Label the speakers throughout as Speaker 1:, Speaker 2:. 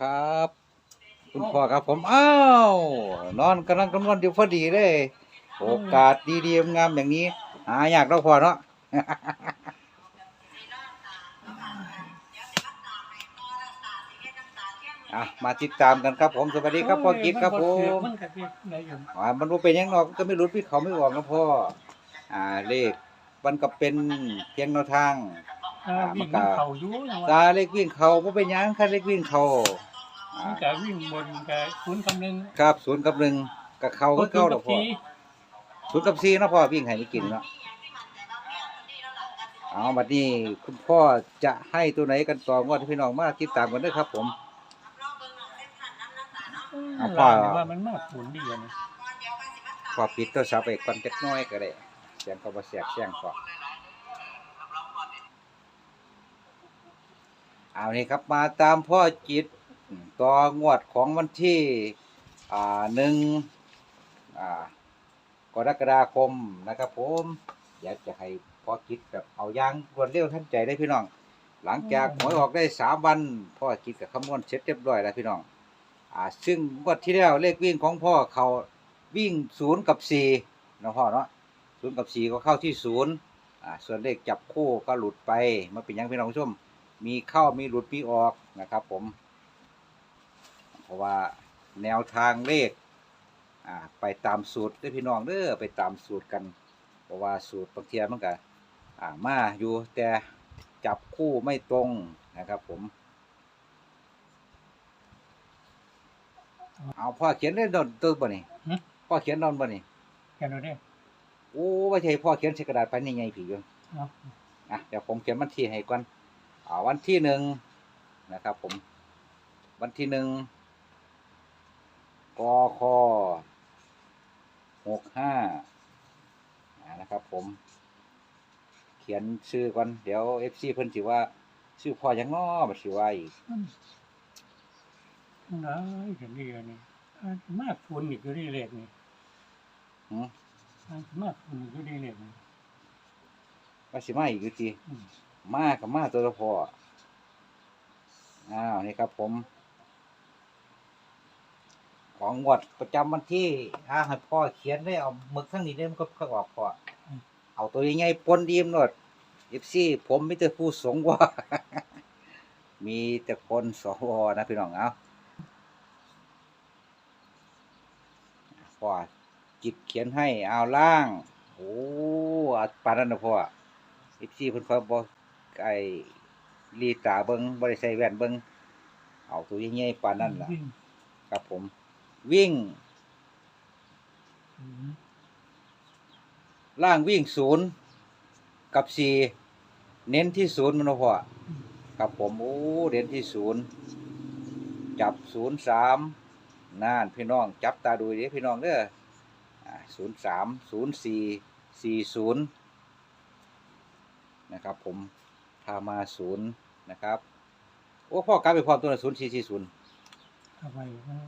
Speaker 1: ครับ คุณพ่อครับผมอ้าวนอนกำลังกำลังอยู่พอดีเลย โอกาสดีๆงามๆอย่างนี้ หายากเราพอเนาะอะมาติดตามกันครับผมสวัสดีครับพ่อกิ๊กครับผม
Speaker 2: มันก็เฮ็ดได้อยู่
Speaker 1: อ่ามันบ่เป็นหยังหรอกก็ไม่รู้พี่เขาไม่บอกนะพ่ออ่าเลขมันก็เป็นเพียงแนวทาง
Speaker 2: อ่าวิ่ง มันเข้าอยู่นะ
Speaker 1: ตา
Speaker 2: ว่า
Speaker 1: เลขวิ่งเขาบ่เป็นหยังคันเลขวิ่งเขาอ่า
Speaker 2: มันก็วิ่งบนก็ศูนย์กำลัง
Speaker 1: ครับศูนย์กับหนึ่งกับเขาก็เก่าดอกพ่อ
Speaker 2: ที
Speaker 1: ศูนย์กับสี่เนาะพ่อวิ่งให้ไม่กินเนาะเอาบัดนี้คุณพ่อจะให้ตัวไหนกันต่องวดให้พี่น้องมาติดตามกันเด้อครับ ผม เอาพ่อ
Speaker 2: ล่างนี่ว่ามันมาศูนย์ดีอะนะ
Speaker 1: พอปิดโทรศัพท์ไปก่อนจักหน้อยก็ได้เสียงก็บ่แสบเสียงก็ เอานี่ครับมาตามพ่อจิตต่องวดของวันที่อ่าหนึ่งอ่ากรกฎาคมนะครับผมอยากจะให้พ่อจิตแบบเอาอย่างรวดเร็วทันใจได้พี่น้อง หลังจากหวยออกได้สามวันพ่อจิตกับคำนวณเสร็จเรียบร้อยแล้วพี่น้องอ่าซึ่งงวดที่แล้วเลขวิ่งของพ่อเขาวิ่งศูนย์กับสี่นะพ่อเนาะศูนย์กับสี่ก็เข้าที่ศูนย์อ่าส่วนเลขจับคู่ก็หลุดไปมาเป็นหยังพี่น้องผู้ชม มีเข้ามีหลุดมีออกนะครับผม เพราะว่าแนวทางเลขอ่าไปตามสูตรเด้อพี่น้องเด้อไปตามสูตรกัน เพราะว่าสูตรบางเทียมันก็อ่ามาอยู่แต่จับคู่ไม่ตรงนะครับผม เอาพ่อเขียนได้ดอนตัวบ่นี่พ่อเขียนดอนบ่นี่
Speaker 2: แค่นั้นเด้
Speaker 1: โอ้ไม่ใช่พ่อเขียนใส่กระดาษไปนี่ไงผีอยู่
Speaker 2: เนาะ
Speaker 1: อะเดี๋ยวผมเขียนวันที่ให้ก่อนอ่า วันที่หนึ่งนะครับผม วันที่หนึ่งกคหกห้าอ่านะครับผม เขียนชื่อก่อน เดี๋ยวเอฟซีเพิ่นสิว่า ชื่อพ่อหยังง้อบัดสิว่าอีก
Speaker 2: มันได้เห็นดีอันนี้อ่ามาศูนย์อีกอยู่ดีเลขนี่
Speaker 1: หือ
Speaker 2: อ่ามาศูนย์อีกอยู่ดีเลขนี่
Speaker 1: ว่าสิมาอีกอยู่ติ
Speaker 2: อื มา
Speaker 1: กับมาตัวละพออ้าวนี่ครับผม ของงวดประจำวันที่ถ้าให้พ่อเขียนได้เอาหมึกทั้งนี้ได้มันก็ก็ออกพออเอาตัวใหญ่ๆปนดีมหนดยิบซี่ผมไมแต่ได้ผู้สงว่า มีแต่คนสวนะพี่น้องเอาพ่อจิตเขียนให้เอาล่าง โอ้อัดปานนั้นนะพ่อสิบสี่เพิ่นเขาบ่ ไอ้ลีตาเบิงบ่ได้ใส่แว่นเบิงเอาตัวใหญ่ๆปานนั้นล่ะ
Speaker 2: วิ่ง
Speaker 1: ครับผม วิ่ง
Speaker 2: ศูนย์
Speaker 1: ล่างวิ่งศูนย์กับสี่เน้นที่ศูนย์มันบ่พอครับผมโอ้เน้นที่ศูนย์จับศูนย์สามน่านพี่น้อง จับตาดูดิพี่น้องเด้อศูนย์สามศูนย์สี่สี่ศูนย์นะครับผม พามาศูนย์นะครับ โอ้พ่อกลับไปพร้อมตัวศูนย์สี่สี่ศูนย์
Speaker 2: ทำไมมัน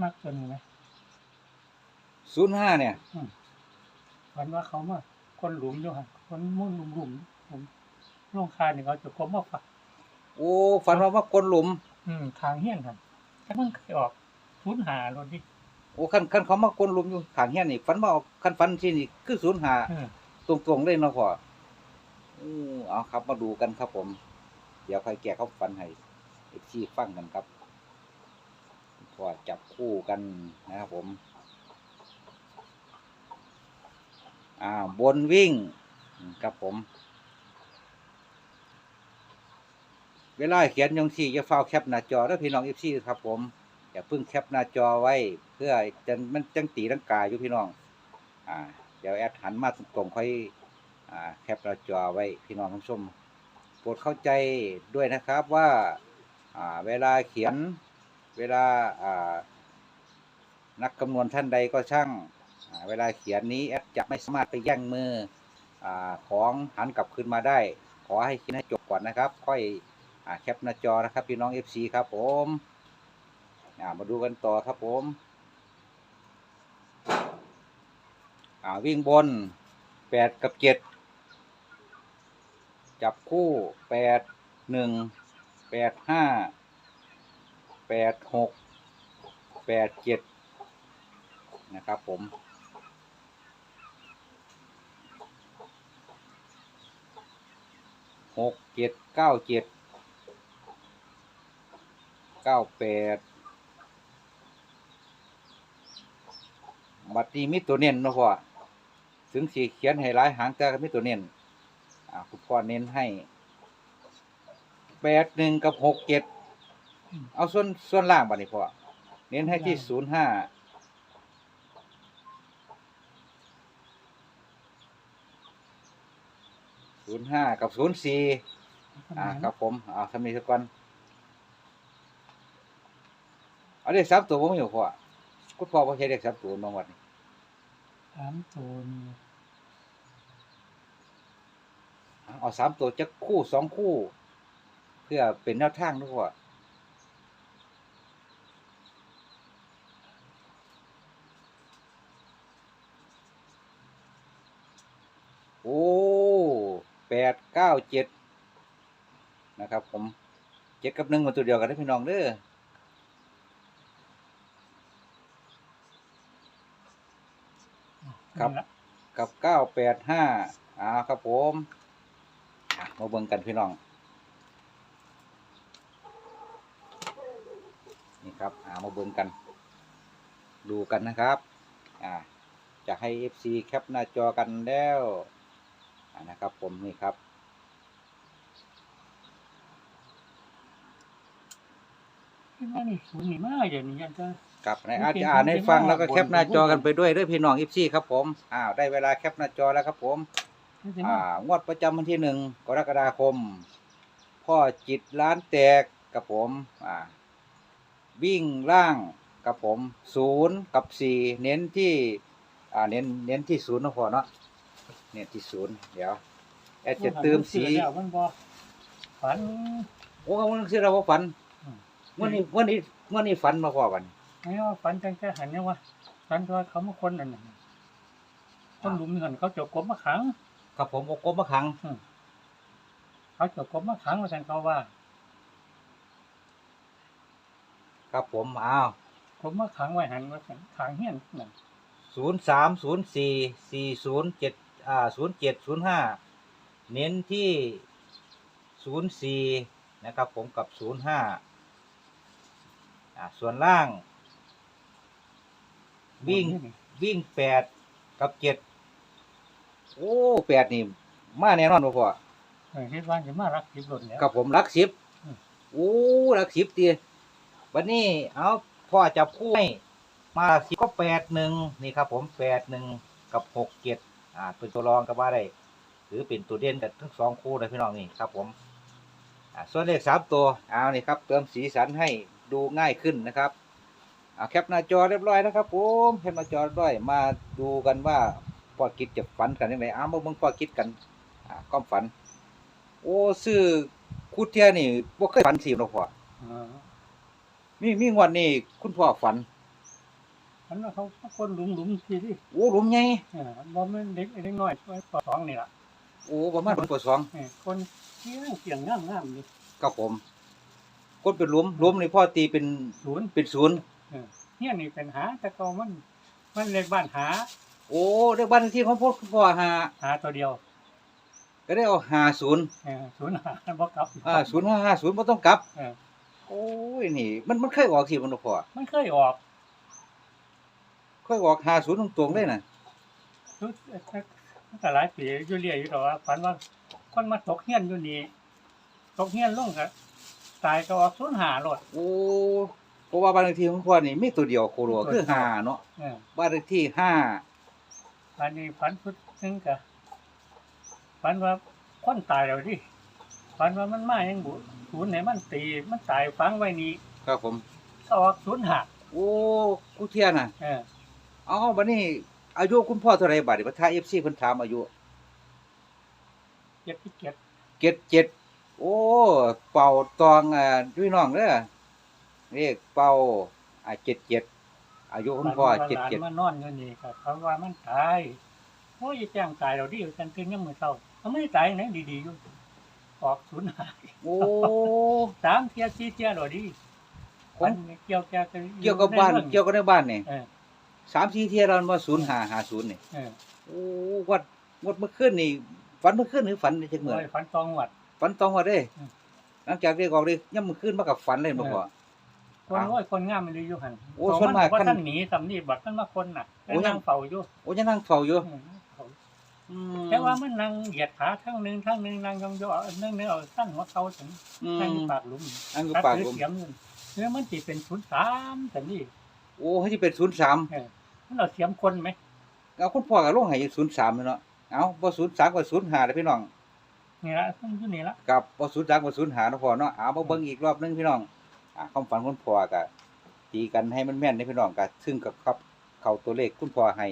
Speaker 2: อ่ากตัวนี้ไหม
Speaker 1: ศูนย์ห้าเนี่ย
Speaker 2: ฝันว่าเขามาคนหลุมอยู่ฮะคนมุ่นหลุมหลุมผมลงคาเนี่ยเขาจะกลมมาฝัก
Speaker 1: โอ้ฝันว่าว่ากลหลุม
Speaker 2: อืมทางเฮี้ยนครับแต่มันเคยออก ทุนหารถดิ
Speaker 1: โอ้คันคันเขามากลหลุมอยู่ขางเฮียนนี่ฝันว่าเอาคันฝันที่นี่คือศูนย์ห้า
Speaker 2: เออ
Speaker 1: ตรงๆเลยเนาะพ่ออู้เอาครับมาดูกันครับผม เดี๋ยวใครแก่เขาฟันให้เอกซี่ฟังกันครับพ่อจับคู่กันนะครับผม อ่าบนวิ่งครับผม เวลาเขียนยงที่จะเฝ้าแคปหน้าจอแล้วพี่น้องเอฟซีครับผม อย่าเพิ่งแคปหน้าจอไว้ เพื่อจะมันจังตีร่างกายอยู่พี่น้อง อ่า เดี๋ยวแอดหันมาตรงๆค่อยอ่าแคปหน้าจอไว้พี่น้องผู้ชมโปรดเข้าใจด้วยนะครับว่าอ่าเวลาเขียนเวลาอ่านักคำนวณท่านใดก็ช่าง เวลาเขียนนี้แอดจะไม่สามารถไปแย่งมืออของหันกลับคืนมาได้ ขอให้คิดให้จบก่อนนะครับ ค่อยอแคปหน้าจอนะครับ พี่น้อง FC ครับผม อ่ามาดูกันต่อครับผม อ่าวิ่งบนแปดกับเจ็ดจับคู่แปดหนึ่งแปดห้าแปดหกแปดเจ็ดนะครับผมหกเจ็ดเก้าเจ็ดเก้าแปด บัดนี้มีตัวเน้นเนาะพ่อถึงสีเขียนให้หลายหางแต่ก็มีตัวเน้นอ่าคุณพ่อเน้นให้แปดหนึ่งกับหกเจ็ดเอาส่วนส่วนล่างบัดนี้พ่อเน้นให้ที่ศูนย์ห้าศูนย์ห้ากับศูนย์สี่อ่าครับผมเอาทำนี้สักก่อนเอาเด็กสามตัวผมอยู่พ่อคุณพ่อพ่อใช้เด็กสามตัวน้องวัดนี่
Speaker 2: สามตัวนี่
Speaker 1: เอาสามตัวจะคู่สองคู่ เพื่อเป็นแนวทางด้วยพ่อโอ้แปดเก้าเจ็ดนะครับ ผมเจ็ดกับหนึ่งมาตัวเดียวกันได้พี่น้องเด้อ ครับ
Speaker 2: นั่นละ
Speaker 1: กับเก้าแปดห้าอ่าครับผมอะมาเบิ่งกันพี่น้อง นี่ครับอ่ามาเบิ่งกัน ดูกันนะครับอ่าจะให้ FC แคปหน้าจอกันแล้วอ่านะครับผมนี่ครับ
Speaker 2: คิดว่านี่ศูนย์นี่มากอย่างนี้ยังจะ
Speaker 1: ครับใน
Speaker 2: มัน
Speaker 1: อาจ
Speaker 2: เป็น
Speaker 1: จะอ่านให้ฟัง
Speaker 2: มันเป็น
Speaker 1: แล้วก็
Speaker 2: ว่า
Speaker 1: แคปหน้าจอกันไปด้วยด้วยพี่น้อง FC ครับผมอ้าวได้เวลาแคปหน้าจอแล้วครับผม
Speaker 2: มันจะ
Speaker 1: อ่างวดประจำวันที่หนึ่งกรกฎาคม พ่อจิตร้านแตกกับผม อ่า วิ่งล่างกับผมศูนย์กับสี่เน้นที่ อ่าเน้นเน้นที่ศูนย์นะพ่อเนาะเน้นที่ศูนย์เดี๋ยวแอดจะเติมสี
Speaker 2: แล้วมันบ่ฝัน
Speaker 1: โอ้วันนี้เราบ่ฝัน
Speaker 2: อืม
Speaker 1: วันนี้วันนี้วันนี้ฝันมาพ่อวัน
Speaker 2: ไม่ว่าฝันจังแค่หันเนี่ยว่าฝันว่าเขามาคนนั่นน่ะคนหลุมนี่หันเขาเจาะกบมาขัง
Speaker 1: ครับผมโอกบมาขัง
Speaker 2: เขาเจาะกบมาขังว่าซั่นเขาว่า
Speaker 1: ครับผมอ้าว
Speaker 2: กบมาขังไว้หันว่าซั่นขังเฮียนนั่น
Speaker 1: ศูนย์สามศูนย์สี่สี่ศูนย์เจ็ดอ่าศูนย์เจ็ดศูนย์ห้าเน้นที่ศูนย์สี่นะครับผมกับศูนย์ห้าอ่าส่วนล่าง วิ่งวิ่งแปดกับเจ็ดโอ้แปดนี่มาแน่นอนบ่พ่อ
Speaker 2: เออคิดว่าสิมารักสิบหล่นแล้ว
Speaker 1: กับผมรักสิบ
Speaker 2: อืม
Speaker 1: โอ้รักสิบตีวันนี้เอาพ่อจับคู่ให้มาสิบก็แปดหนึ่งนี่ครับ ผมแปดหนึ่งกับหกเจ็ดอ่าเป็นตัวรองก็ว่าได้หรือเป็นตัวเด่นกันทั้งสองคู่เลยพี่น้องนี่ครับผมอ่าส่วนเลขสามตัวเอานี่ครับ เติมสีสันให้ดูง่ายขึ้นนะครับอ่า แคปหน้าจอเรียบร้อยนะครับผมแคปหน้าจอเรียบร้อยมาดูกันว่าพ่อคิดจะฝันกันยังไงอ้าวมาเบิ่งพ่อคิดกันอ่าความฝัน โอ้ซื้อคูเทียนี่บ่เคยฝันสิหรอกพ่อ
Speaker 2: เออ
Speaker 1: มีมีงวดนี้คุณพ่อฝัน
Speaker 2: ฝันว่าเขามาคนหลุมหลุมทีที่
Speaker 1: โอ้หลุมใหญ่
Speaker 2: เออบ่แม่นเด็กเด็กน้อยช่วยปสองนี่ล่ะ
Speaker 1: โอ้ประมาณคนกว่าสอง
Speaker 2: เออคนเที่ยงเกี่ยงงามงามๆนี่
Speaker 1: ครับผมคนเป็นหลุมหลุมนี่พ่อตีเป็น
Speaker 2: ศูนย์
Speaker 1: เป็นศูนย์
Speaker 2: เฮียนี่เป็นหาแต่ก็มัน มันเลขบ้านหา
Speaker 1: โอ้เรียกบ้านเลขที่ของพ่อคุณพ่อหา
Speaker 2: หาตัวเดียว
Speaker 1: ก็ได้เอาหาศูนย์
Speaker 2: เออศูนย์หาบ่กลับ
Speaker 1: อ่าศูนย์ห้าห้าศูนย์บ่ต้องกลับ
Speaker 2: เออ
Speaker 1: โอ้ยนี่ มันมันเคยออกสิมันบ่พ่อ
Speaker 2: มันเคยออก
Speaker 1: เคยออกหาศูนย์ตรงๆเลยน่ะ
Speaker 2: รู้มันก็หลายปีอยู่เรื่อยอยู่ดอกว่าฝันว่าคนมาตกเฮียนอยู่นี่ตกเฮียนลงก็ตายก็ออกศูนย์หาโลด
Speaker 1: โอ้ เพราะว่าบ้านเลขที่ของพ่อนี่มีตัวเดียวโคโลคือห้าเนาะ
Speaker 2: เออ
Speaker 1: บ้านเลขที่ห้า
Speaker 2: อันนี้ฝันพุดนึงก็ฝันว่าคนตายแล้วดิฝันว่ามันมายังบุศูนย์ไหนมันตีมันตายฝังไว้นี่
Speaker 1: ครับผม
Speaker 2: ก็ออกศูนย์หา
Speaker 1: โอ้กูเทียน่ะ
Speaker 2: เออ
Speaker 1: เอาบัดนี้ อายุคุณพ่อเท่าไหร่บัดนี้ประธาน FC เพิ่นถามอายุ
Speaker 2: เจ็ดที่เจ็ด
Speaker 1: เจ็ดเจ็ดโอ้ เป่าตองอ่าพี่น้องเด้อ เรียกเป่าอ่าเจ็ดเจ็ดอายุคุณพ่อ
Speaker 2: ฝันว่า
Speaker 1: เจ็ด
Speaker 2: หลาน
Speaker 1: เจ็ด
Speaker 2: มานอนอยู่นี่ก็เขาว่ามันตาย
Speaker 1: ค
Speaker 2: โอ้ยแจ้งตายเราดิกันตื่นยังมือเศร้าเขาไม่ได้ตายไหนดีๆอยู่ออกศูนย์หาย
Speaker 1: โอ้
Speaker 2: สามเทียสี่เทียเราดิ
Speaker 1: ของ
Speaker 2: มันเกี่ยวกับ
Speaker 1: เกี่ยวกับบ้าน
Speaker 2: ในมือง
Speaker 1: เกี่ยวกับในบ้านนี่
Speaker 2: เออ
Speaker 1: สามสี่เที่ยเรามาศูนย์หาหาศูนย์นี่
Speaker 2: เออ
Speaker 1: โอ้วัดงดเมื่อคืนนี่ฝันเมื่อคืนหรือฝันในจักเมื่อ
Speaker 2: โอ้ยฝันตองหวัด
Speaker 1: ฝันตองว่าเด้
Speaker 2: อืม
Speaker 1: หลังจากเรียกออกเลยย่ำเมื่อคืนมากับฝันเลยบ่พอ
Speaker 2: คน
Speaker 1: อ้าว
Speaker 2: โอ้ยคนงามมันเลยอยู่หัน
Speaker 1: โอ้ส่วนมาก
Speaker 2: ว่า
Speaker 1: คัน
Speaker 2: ท่านหนีสำนีบัดมันมาคนน่ะ
Speaker 1: โอ้
Speaker 2: แล้ว
Speaker 1: ยัง
Speaker 2: นั่งเฝ้าอยู่
Speaker 1: โอ้ยังนั่งเฝ้าอยู่
Speaker 2: อืมเฝ้า
Speaker 1: อืม
Speaker 2: แต่ว่ามันนั่งเหยียดขาข้างหนึงข้างหนึงนั่งยองๆเอานั่งเนื้อเอาสั้นหัวเขาถึง
Speaker 1: อื
Speaker 2: นั่งอยู่
Speaker 1: ม
Speaker 2: ปากหลุม
Speaker 1: อันก็
Speaker 2: ตัด
Speaker 1: ปาก
Speaker 2: ถือ
Speaker 1: ผม
Speaker 2: เสียมอยู่เนี่ยมันสิเป็นศูนย์สามแต่นี่
Speaker 1: โอ้ให้ที่เป็นศูนย์สาม
Speaker 2: เออมันเอาเสียมคนไหม
Speaker 1: เอาคุณพ่อกับลงให้ศูนย์สามเนาะเอาบ่ศูนย์สามกับศูนย์ห้าเด้อพี่น้อง
Speaker 2: นี่ละมันอยู่นี่ละ
Speaker 1: กับบ่ศูนย์สามกับศูนย์ห้าเนาะพ่อเนาะเอามาเบิ่งอีกรอบหนึงพี่น้องอ่า ความฝันคุณพ่อก็ตีกันให้มันแม่นเด้อพี่น้องก็ซึ่งกับครับเข้าตัวเลขคุณพ่อให้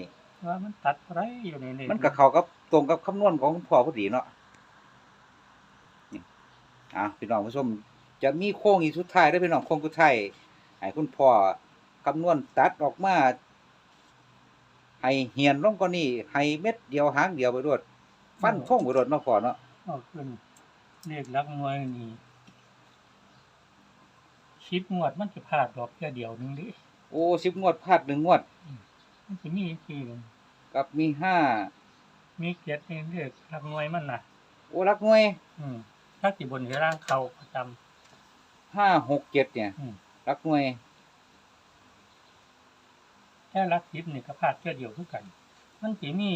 Speaker 2: ว่ามันตัดอะไรอยู่นี่นี่
Speaker 1: มันก็เข้ากับตรงกับคำนวณของคุณพ่อพอดีเนาะนี่อะพี่น้องผู้ชมจะมีโค้งอีกสุดท้ายได้อพี่น้องโค้งสุดท้ายให้คุณพ่อคำนวณตัดออกมาให้เหียนลงก็นี่ให้เม็ดเดียวหางเดียวไปรวดฟันท่งไปรวดเนาะพ่อเนาะ
Speaker 2: เอาขึ้นเลขหลักหน่วยนี่ ชิปงวดมันจะพลาดดอกแค่เดียวหนึงดิ
Speaker 1: โอ้สิบงวดพลาดหนึ่งงวด
Speaker 2: มันจะมีทีหนึง
Speaker 1: กับมีห้า
Speaker 2: มีเกียรติในเลขหลักหน่วยมันน่ะ
Speaker 1: โอ้รักหน่วย
Speaker 2: อืมถ้าสิบนที่ร่างเขาประจำ
Speaker 1: ห้าหกเจ็ดเนี่ย
Speaker 2: อืม
Speaker 1: รักหน่วย
Speaker 2: แค่รักทิพย์นี่ก็พลาดแค่เดียวทุกกัน มันสิมี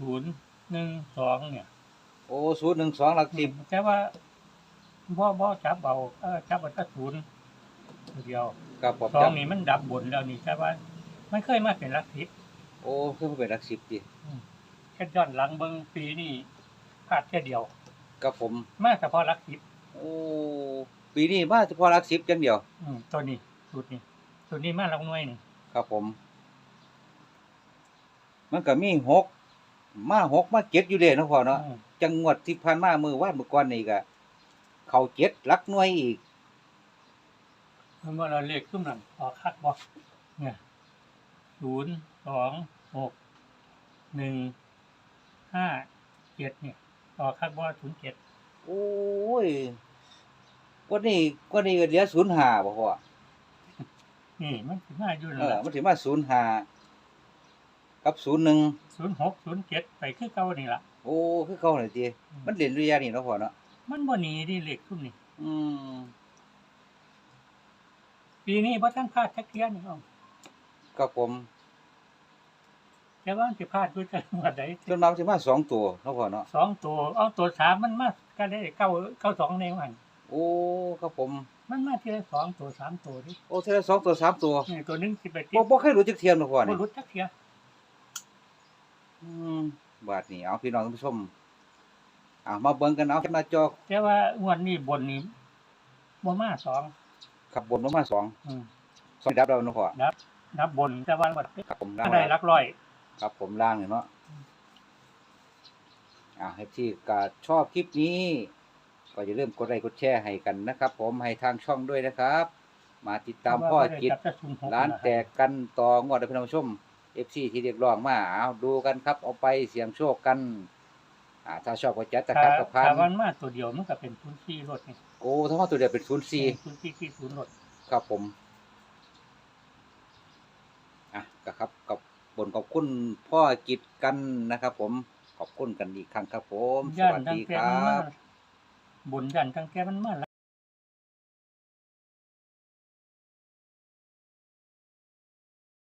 Speaker 2: ศูนย์หนึ่งสองเนี่ย
Speaker 1: โอ้ศูนย์หนึ่งสองหลักสิบ
Speaker 2: แต่ว่า บ่บ่จับเอาเออจับเอาแค่ศูนย์เดียว
Speaker 1: กับผม
Speaker 2: สอง
Speaker 1: จำ
Speaker 2: นี่มันดับบนแล้วนี่แต่ว่ามันเคยมาเป็นรักทิพย์
Speaker 1: โอ้คือเป็นหลักสิบดิ
Speaker 2: แค่ย้อนหลังเบิ่งปีนี่พลาดแค่เดียว
Speaker 1: กับผม
Speaker 2: มาเฉพาะรักทิพย์
Speaker 1: โอ้ปีนี้มาเฉพาะหลักสิบจังเดียว
Speaker 2: อืมตัวนี้สูตรนี้สูตรนี้มาหลักหน่วยนี่
Speaker 1: ครับผม มันก็มีหกมาหกมาเจ็ดอยู่เลยนาะพ่อเนาะ
Speaker 2: อืม
Speaker 1: จังงวดที่ผ่านมามือวาดมือก่อนนี่ก็ เขาเจ็ดหลักหน่วยอีก
Speaker 2: เมื่อเราเลขขึ้นนั่นออกคักบ่เนี่ยศูนย์สองหกหนึ่งห้าเจ็ดเนี่ยออกคักบ่ศูนย์เจ็ด
Speaker 1: โอ้ยกว่านี้กว่านี้ก็เหลือศูนย์ห้าบ่พ่อ
Speaker 2: นี่มันถึงมาอยู่
Speaker 1: เอ
Speaker 2: นั่น
Speaker 1: อ
Speaker 2: แหละ
Speaker 1: มันถึงมาศูนย์ห้ากับศูนย์หนึ่ง
Speaker 2: ศูนย์หกศูนย์เจ็ดไปคือเก่านี่ล่ะ
Speaker 1: โอ้คือเขาหน่อยจีมันเรียนระยะนี่เนาะพ่อเนาะ
Speaker 2: มันบ่หนีดิเลขซุ่มนี่
Speaker 1: อืม
Speaker 2: ปีนี้บ่ทันพลาดจักเที่ยนี่เอา
Speaker 1: กับผม
Speaker 2: แต่ว่ามันสิพลาดด้วยจังหวัดใด
Speaker 1: จนมามันสิมาสองตัวเนาะพ่อเนาะ
Speaker 2: สองตัวเอาตัวสามมันมาก็ได้เก้าเก้าสองในวัน
Speaker 1: โอ้ครับผม
Speaker 2: มันมาทีละสองตัวสามตัวดิ
Speaker 1: โอ้เท่าสองตัวสามตัว
Speaker 2: นี่ตัวหนึงสิไปติ
Speaker 1: บ่
Speaker 2: ด
Speaker 1: บ่เคยรู้จักเทียมเนาะพ่อ
Speaker 2: บ่
Speaker 1: นี่
Speaker 2: รู้จักเที่ย
Speaker 1: อืมบาดนี้เอาพี่น้องท่านผู้ชมเอามาเบิ่งกันเอาแคปหน้าจอ
Speaker 2: แต่ว่างวดนี้บนนี้บ่มาสอง
Speaker 1: ขับบนลงมาสอง
Speaker 2: อืม
Speaker 1: สองดับเราเนาะพ่อ
Speaker 2: นับนับบนแต่ว่าวัด
Speaker 1: ครับผม
Speaker 2: ก็
Speaker 1: ล่าง
Speaker 2: ได้
Speaker 1: ไว้
Speaker 2: หลักร้อย
Speaker 1: ครับผมล่างนี่เนาะอ่าให้ที่ก็ชอบคลิปนี้ ก็อย่าลืมกดไลค์กดแชร์ให้กันนะครับ ผมให้ทางช่องด้วยนะครับ มาติดตามพ่อจิต
Speaker 2: จับแต่06
Speaker 1: ร้านแตกกันต่องวดให้พี่น้องผู้ชม FC ที่เรียกร้องมาเอาดูกันครับ เอาไปเสี่ยงโชคกัน อ่าถ้าชอบก็จัดตะ
Speaker 2: ถ้า
Speaker 1: คัดกับพัน
Speaker 2: ถ้ามันมาตัวเดียวมันก็เป็นศูนย์สี่รถนี่
Speaker 1: โอ้ทั้งหมดตัวเดียวเป็นศูนย์สี่
Speaker 2: ศูนย์สี่ที่ศูนย์รถ
Speaker 1: ครับผมอะก็ครับกับบนขอบคุณพ่อกิจกันนะครับผมขอบคุณกันอีกครั้งครับผมส
Speaker 2: ย่าน
Speaker 1: วัส
Speaker 2: ตั้ง
Speaker 1: ดี
Speaker 2: แต่
Speaker 1: ค
Speaker 2: มัน
Speaker 1: รั
Speaker 2: มา
Speaker 1: บ
Speaker 2: บนย่านตั้งแต่มันมา